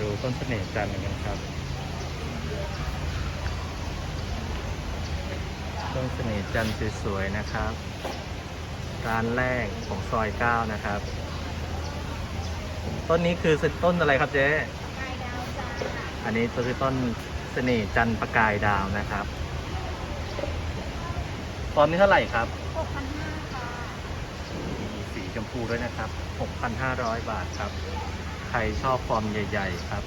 ดูต้นเสน่ห์จันทร์กันครับ ต้นเสน่ห์จันทร์สวยๆนะครับ ร้านแรกของซอยเก้านะครับ ต้นนี้คือต้นอะไรครับเจ๊ไก่ดาวจ้าอันนี้ตัวคือต้นเสน่ห์จันทร์ประกายดาวนะครับฟอร์มนี้เท่าไหร่ครับหกพันห้าค่ะมีสีชมพูด้วยนะครับ 6,500 บาทครับ ใครชอบฟอร์มใหญ่ ๆ ครับ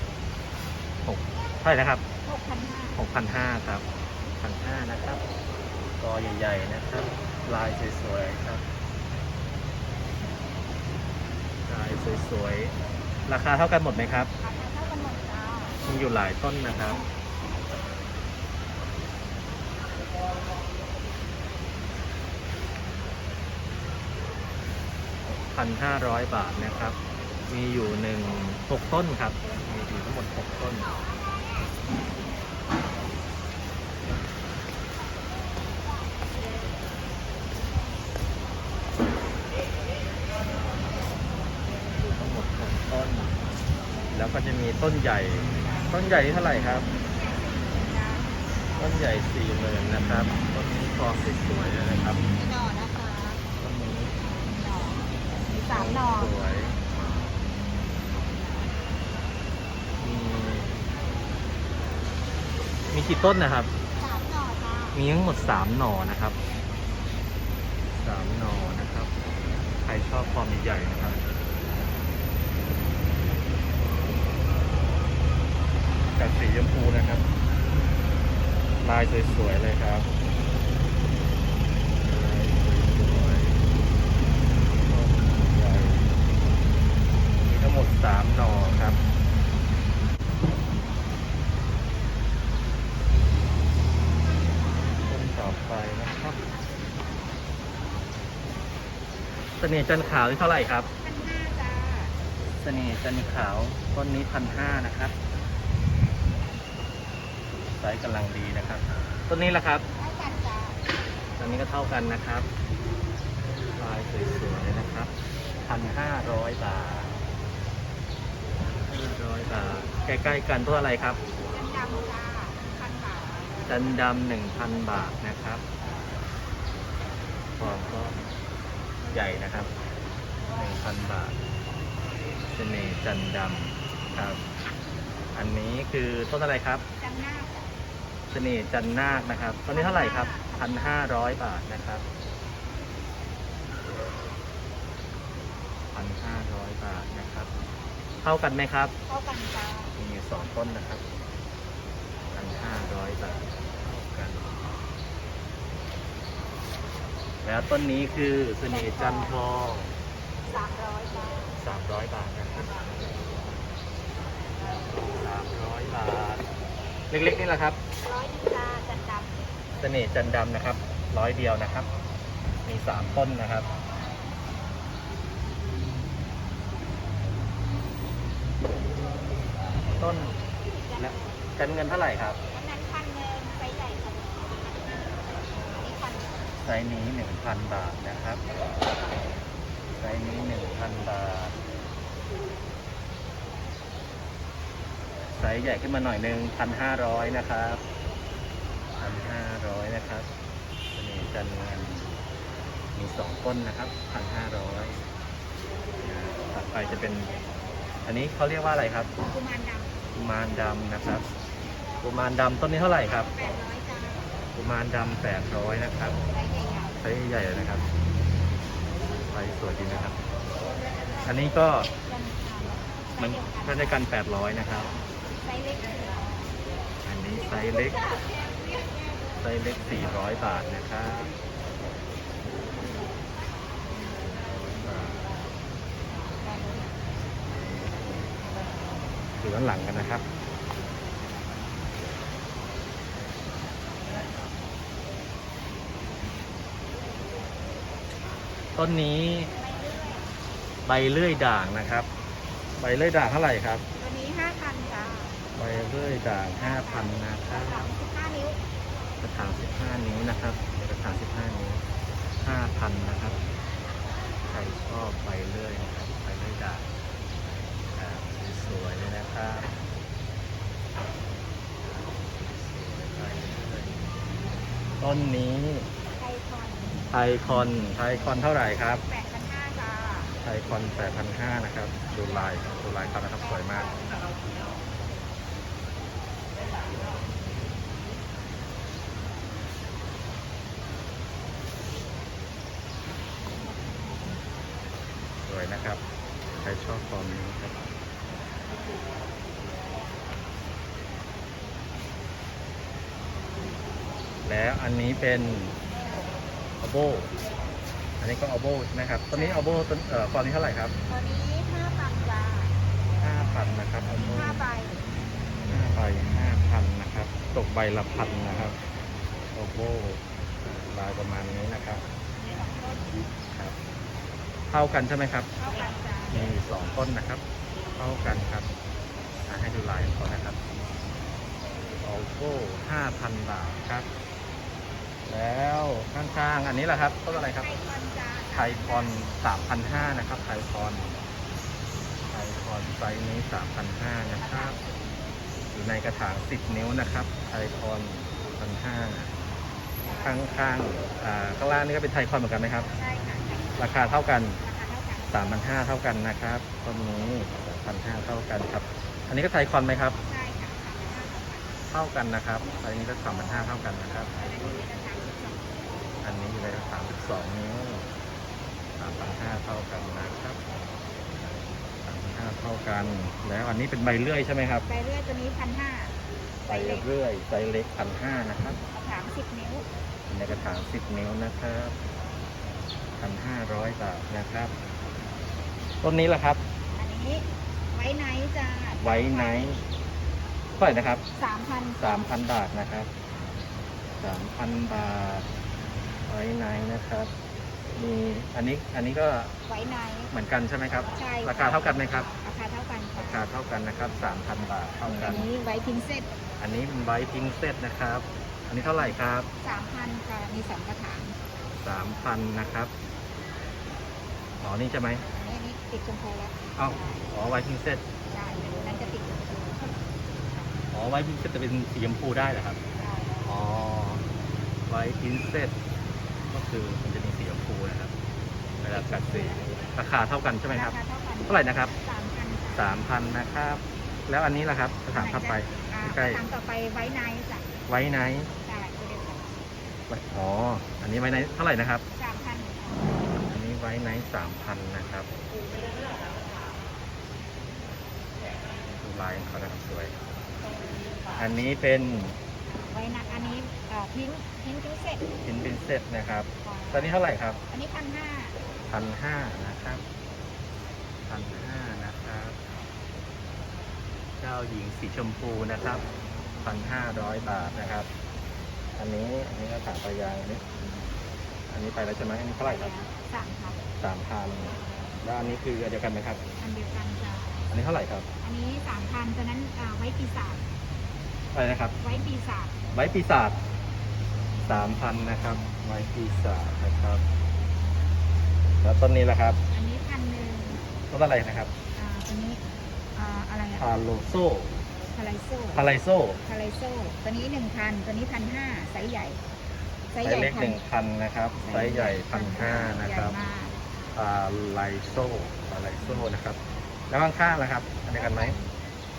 6เท่าไหร่นะครับหกพันห้า6,500ครับ1,500นะครับกอใหญ่ๆนะครับ ลายสวยๆครับ ลายสวยๆราคาเท่ากันหมดไหมครับราคาเท่ากันหมดจ้ามีอยู่หลายต้นนะครับพันห้าร้อยบาทนะครับ มีอยู่หนึ่งหกต้นครับ มีอยู่ทั้งหมดหกต้นอยู่ทั้งหมดหกต้น แล้วก็จะมีต้นใหญ่ ต้นใหญ่นี่เท่าไหร่ครับ ต้นใหญ่สี่หมื่นนะครับ ต้นนี้กอสวยๆเลยนะครับมีหน่อนะคะต้นนี้หน่อมีสามหน่อ สวย มีมีกี่ต้นนะครับ สามหน่อจ้ามีทั้งหมดสามหน่อนะครับสามหน่อนะครับ ใครชอบความใหญ่ๆนะครับจากสีชมพูนะครับ ลายสวยๆเลยครับลายสวยๆต้นใหญ่มีทั้งหมดสามหน่อครับ ต้นต่อไปนะครับเส น่ห์จันทร์ขาวนี่เท่าไหร่ครับพันห้าจ้าเสน่ห์จันทร์ขาวต้นนี้พันห้านะครับไซส์กำลังดีนะครับ ต้นนี้ละครับเท่ากันจ้าต้นนี้ก็เท่ากันนะครับลายสวยๆนะครับพันห้าร้อยบาทห้าร้อยบาทใกล้ๆกันตัวอะไรครับ จันดำจ้าพันบาทจันดำหนึ่งพันบาทนะครับฟอร์มก็ ใหญ่นะครับหนึ่งพันบาทเสน่ห์จันดำครับ อันนี้คือต้นอะไรครับจันหน้าจ้าเสน่ห์จันนาคนะครับต้นนี้เท่าไหร่ครับพันห้าร้อยบาทนะครับพันห้าร้อยบาทนะครับ เท่ากันไหมครับเท่ากันจ้ามีอยู่สองต้นนะครับพันห้าร้อยบาทเท่ากัน แล้วต้นนี้คือเสน่ห์จันทองสามร้อยจ้าสามร้อยบาทนะครับสามร้อยบาท เล็กๆนี่แหละครับร้อยหนึงจ้าจันดเสน่ห์จันดำนะครับ ร้อยเดียวนะครับ มีสามต้นนะครับต้นำและกันเงินเท่าไหร่ครับ อันนั้นพันหนึ่งไซส์ใหญ่ค่ะนี่พัน ไซส์นี้หนึ่งพันบาทนะครับ ไซส์นี้หนึ่งพันบาท ไซส์ใหญ่ขึ้นมาหน่อยหนึ่งพันห้าร้อยนะครับพันห้าร้อยนะครับเสน่ห์จันทร์เงินมีสองต้นนะครับพันห้าร้อยถัดไปจะเป็น อันนี้เขาเรียกว่าอะไรครับ กุมารดกุมารดำนะครับ กุมารดำต้นนี้เท่าไหร่ครับำแปดร้อยจ้า กุมารดำแปดร้อยนะครับไซส์ใหญ่เลยนะครับไซส์สวยดีนะครับ อันนี้ก็มันถ้าได้กันแปดร้อยนะครับอันนี้ไซส์เล็กไซส์เล็กสี่ร้อยบาทนะครับดูด้านหลังกันนะครับ ต้นนี้ ใบเลื่อยด่างนะครับ ใบเลื่อยด่างเท่าไหร่ครับ ตัวนี้ห้าพันจ้าใบเลื่อยด่างห้าพันนะครับสิบห้านิ้วกระถางสิบห้านิ้วนะครับกระถางสิบห้านิ้วห้าพันนะครับใครชอบใบเลื่อยนะครับใบเลื่อยด่างสวยเลยนะครับต้นนี้ ไทยคอนไทยคอนเท่าไหร่ครับแปดพันห้าจ้าไทยคอน8,500นะครับดูลายดูลายเขานะครับสวยมาก สวยนะครับ ใครชอบฟอร์มนี้ครับแล้วอันนี้เป็นอ โบอันนี้ก็อโบใช่ไหมครับตัวนี้อโบต้นเอ่อฟอร์มนี้เท่าไหร่ครับตัวนี้ห้าพันจ้าห้าพันนะครับอโบห้าใบห้าใบห้าพันนะครับ ตกใบละพันนะครับอโบลายประมาณนี้นะครับครับเท่ากันใช่ไหมครับเท่ากันจ้ามีสองต้นนะครับ เท่ากันครับอะให้ดูลายของเขานะครับโอโก้ห้าพันบาทครับ แล้วข้างๆอันนี้แหละครับต้นอะไรครับ ไทยคอนจ้าไทยคอนสามพันห้านะครับ ไทยคอน ไทยคอนไซส์นี้สามพันห้านะครับ อยู่ในกระถางสิบนิ้วนะครับ ไทยคอนพันห้าข้างๆอ่าข้างล่างนี่ก็เป็นไทยคอนเหมือนกันไหมครับ ใช่ค่ะราคาเท่ากันราคาเท่ากันสามพันห้าเท่ากันนะครับต้นนี้พันห้าเท่ากันครับ อันนี้ก็ไทยคอนไหมครับ ใช่ค่ะสามพันห้าเท่ากันเท่ากันนะครับอันนี้ก็สามพันห้าเท่ากันนะครับอั นนี้ราคาสิบสองอันนี้อยู่ในสามสิบสองนิ้วสามพันห้าเท่ากันนะครับสามพันห้าเท่ากัน แล้วอันนี้เป็นใบเลื่อยใช่ไหมครับ ใบเลื่อยตัวนี้พันห้าใบเลื่อยใบเล็กพันห้านะครับกระถางสิบนิ้วอยู่ในกระถางสิบนิ้วนะครับพันห้าร้อยบาทนะครับ ต้นนี้แหละครับ อันนี้ไว้ไนท์จ้าไว้ไนท์เท่าไหร่นะครับสามพันสามพันบาทนะครับสามพันบาท ไว้ไนท์นะครับ มีอันนี้อันนี้ก็ไว้ไนท์เหมือนกันใช่ไหมครับ ใช่ราคาเท่ากันไหมครับ ราคาเท่ากันราคาเท่ากันนะครับสามพันบาทเท่ากัอัน นนี้ไว้พินเซตอันนี้เป็นไวท์พิงเซตนะครับ อันนี้เท่าไหร่ครับ สามพันค่ะ มีสองกระถางสามพันนะครับ อ๋อ นี่ใช่ไหม อันนี้อันนี้ติดชมพูแล้วเอ้า อ๋อไวท์พิงเซตใช่นั่นจะติดชมพูอ๋อไวท์พิงเซตจะเป็นสีชมพูได้เหรอครับ ใช่อ๋อไวท์พิงเซตก็ คือมันจะมีสีชมพูนะครับเวลากัดสีราคาเท่ากันใช่ไหมครับราคาเท่ากันเท่าไหร่นะครับสามพันสามพันนะครับ แล้วอันนี้ล่ะครับกระถางถัดไปใกล้กระถางต่อไปไว้ไนท์จ้ะไว้ไนท์ใช่ตัวเดียวกันอ๋อ อันนี้ไว้ไนท์เท่าไหร่นะครับสามพันอันนี้ไว้ไนท์สามพันนะครับดูลายของเขานะครับสวย อันนี้เป็น ไว้นะอันนี้เอ่อทิ้งทิ้งพินเซตหินเป็นเซตนะครับตอนนี้เท่าไหร่ครับอันนี้พันห้าพันห้านะครับพันห้านะครับ เจ้าหญิงสีชมพูนะครับพันห้าร้อยบาทนะครับ อันนี้อันนี้ก็ถามไปยังอันนี้ อันนี้ไปแล้วใช่ไหมอันนี้เท่าไหร่ครับสามพันสามพันแล้วอันนี้คืออันเดียวกันไหมครับ อันเดียวกันจ้ะอันนี้เท่าไหร่ครับอันนี้สามพันตอนนั้นอ่าไว้ปีศาจ อะไรนะครับ ไว้ปีศาจไว้ปีศาจสามพันนะครับ ไว้ปีศาจนะครับ แล้วต้นนี้แหละครับอันนี้พันหนึ่งต้นอะไรนะครับอ่าตัวนี้อ่าอะไรอะพาโลโซคาไลโซพาไลโซคาไลโซตัวนี้หนึ่งพันตัวนี้พันห้าไซส์ใหญ่ไซไซส์ใหญ่ส์เล็กพัหนึ่งพันนะครับ ไซส์ใหญ่พันห้านะครับใหญ่มาก พาไลโซพาไลโซนะครับ แล้วข้างๆนะครับ อันเดียวกันไหม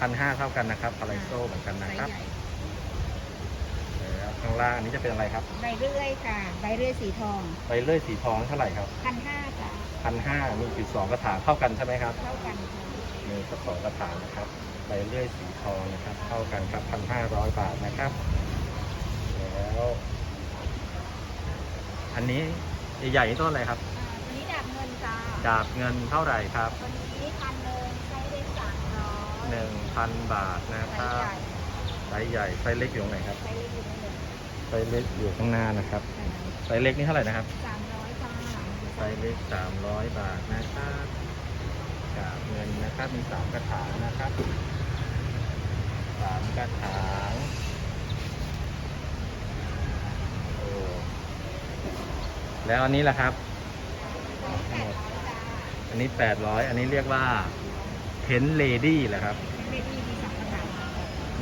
พันห้าเท่ากันนะครับพาไลโซเหมือนกันไซนะส์ครับใหญ่แล้วข้างล่างอันนี้จะเป็นอะไรครับ ใบเรื่อยค่ะ ใบเรื่อยสีทองไปเลื่อยสีทองเท่าไหร่ครับพันห้าจ้ะพันห้ามีจุดสองกระถางเท่ากันใช่ไหมครับเท่ากันค่ะมีกระสองกระถางนะครับใบเลื่อยสีทองนะครับ เท่ากันครับพันห้าร้อยบาทนะครับ แล้ว อันนี้ใหญ่ๆนี่ต้นอะไรครับอ่าตัวนี้ดาบเงินจ้าดาบเงินเท่าไหร่ครับตัวนี้ 1,000 บาทนะครับไซส์ใหญ่ไซส์เล็กอยู่ตรงไหนครับไซส์เล็กอยู่ข้างหน้านะครับไซส์เล็กนี่เท่าไหร่นะครับสามร้อยบาทไซส์เล็กสามร้อยบาทนะครับกาบเงินนะครับมีสามกระถางนะครับสามกระถางโอ้แล้วอันนี้ล่ะครับ อันนี้แปดร้อยอันนี้เรียกว่า เทนเลดี้แหละครับเบบี้มีสองกระถาง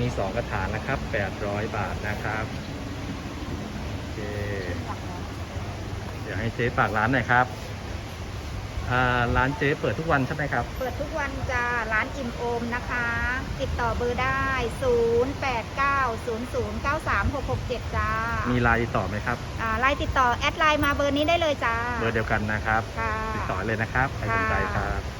มี2กระถางนะครับ800บาทนะครับโอเคให้เจ๊ฝากร้านหน่อยครับอ่าร้านเจ๊เปิดทุกวันใช่ไหมครับ เปิดทุกวันจ้าร้านอิ่มโอมนะคะ ติดต่อเบอร์ได้ 0 8 9 0 0 9 3 6 6 7 จ้า มีไลน์ติดต่อไหมครับอ่าไลน์ติดต่อแอดไลน์มาเบอร์นี้ได้เลยจ้า เบอร์เดียวกันนะครับ ค่ะ ติดต่อเลยนะครับใครสนใจครับค